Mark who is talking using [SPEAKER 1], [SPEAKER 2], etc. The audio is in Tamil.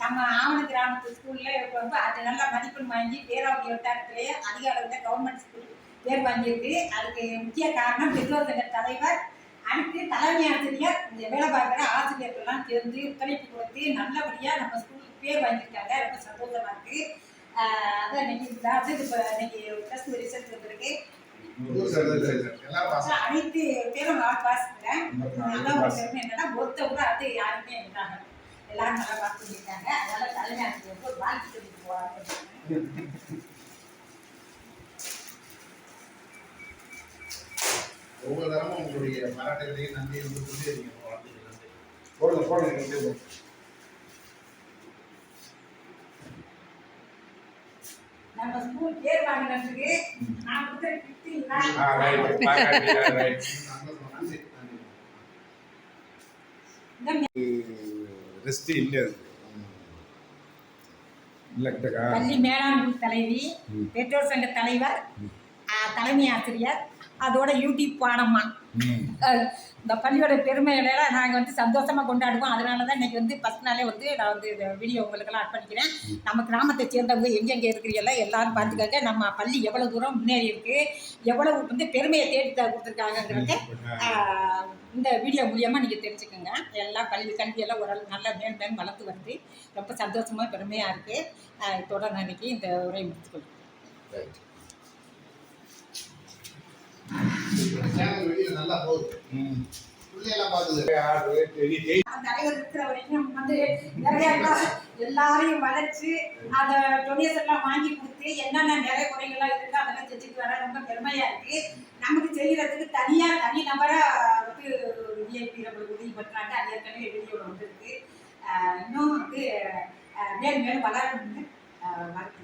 [SPEAKER 1] நம்ம ஆவண கிராமத்து ஸ்கூல்ல இப்போ வந்து அது நல்லா மதிப்பெண் வாங்கி பேராவதி வட்டாரத்திலேயே அதிக அளவில் கவர்மெண்ட் ஸ்கூல் பேர் வாங்கியிருக்கு அதுக்கு முக்கிய காரணம் பெற்றோர் சங்க தலைவர் அடுத்து தலைமை ஆசிரியர் இந்த வேலை பார்க்குற ஆசிரியர்கள்லாம் சேர்ந்து ஒத்துழைப்பு கொடுத்து நல்லபடியாக நம்ம ஸ்கூலுக்கு பேர் வாங்கியிருக்காங்க ரொம்ப சந்தோஷமா இருக்கு ஆஹ் அதான் இன்னைக்கு இப்போ இன்னைக்கு ப்ளஸ் டூ ரிசல்ட் வந்திருக்கு
[SPEAKER 2] பாஸ்
[SPEAKER 1] அனைத்து பேரும் நான் வாசிக்கிறேன் நல்லா ஒரு பெருமை என்னன்னா ஒருத்த கூட அது யாருமே இருந்தாங்க எல்லாரும் நல்லா பாஸ் பண்ணியிருக்காங்க அதனால தலைமை ஆசிரியருக்கு ஒரு வாழ்த்து சொல்லிட்டு போவாங்க
[SPEAKER 2] ஒவ்வொரு தரமும் உங்களுடைய பாராட்டுகளையும் நன்றி வந்து கொண்டே இருக்கீங்க
[SPEAKER 3] போடுங்க போடுங்க.
[SPEAKER 1] நம்ம ஸ்கூல் பேர் வாங்கினதுக்கு நான் கொடுத்த கிஃப்ட்
[SPEAKER 3] ஆ அது? இல்லக்கா
[SPEAKER 1] பள்ளி மேலாண்மை தலைவி. பெற்றோர் சங்க தலைவர் தலைமை ஆசிரியர் அதோட யூடியூப் பாடம்மா
[SPEAKER 3] ம்.
[SPEAKER 1] அஹ் இந்த பள்ளியோட பெருமைகளெல்லாம் நாங்கள் வந்து சந்தோஷமாக கொண்டாடுவோம். அதனால தான் இன்னைக்கு வந்து ஃபஸ்ட் நாளே வந்து நான் வந்து இந்த வீடியோ உங்களுக்கெல்லாம் அர்ப்பணிக்கிறேன் நம்ம கிராமத்தை சேர்ந்தவங்க எங்கெங்கே இருக்கிறீங்களோ எல்லாரும் பார்த்துக்கங்க. நம்ம பள்ளி எவ்வளோ தூரம் முன்னேறி இருக்கு எவ்வளவு வந்து பெருமையை தேடி த- கொடுத்துருக்காங்கங்கிறத இந்த வீடியோ மூலியமாக நீங்கள் தெரிஞ்சுக்கோங்க. எல்லாம் கல்வி கல்வியெல்லாம் ஓரளவு நல்லா மேல் வளர்த்து வருது. ரொம்ப சந்தோஷமாக பெருமையாக இருக்குது இதோட நான் இந்த உரையை முடித்துக்கொள்கிறேன்
[SPEAKER 3] ரைட்
[SPEAKER 2] சேனல் வெளியில நல்லா போகுது.
[SPEAKER 3] ம்.
[SPEAKER 2] பிள்ளையெல்லாம் பார்க்குது.
[SPEAKER 3] ஆறு பெரிய ஜெய்.
[SPEAKER 1] தலைவர் இருக்கிற வரைக்கும் வந்து நிறைய எல்லாரையும் வளைச்சு அந்த டொனேஷன்லாம் வாங்கி கொடுத்து என்னென்ன நிறைய குறைகள்லாம் இருக்கு அதெல்லாம் செஞ்சுட்டு வர ரொம்ப பெருமையா இருக்கு. நமக்கு செய்யறதுக்கு தனியா தனி நபரா வந்து விஐபி நம்மளுக்கு உதவி பண்றாங்க. அது ஏற்கனவே வீடியோவில் வந்துருக்கு. ஆஹ் இன்னும் வந்து மேலும் மேலும் வளரணும்னு வாழ்த்து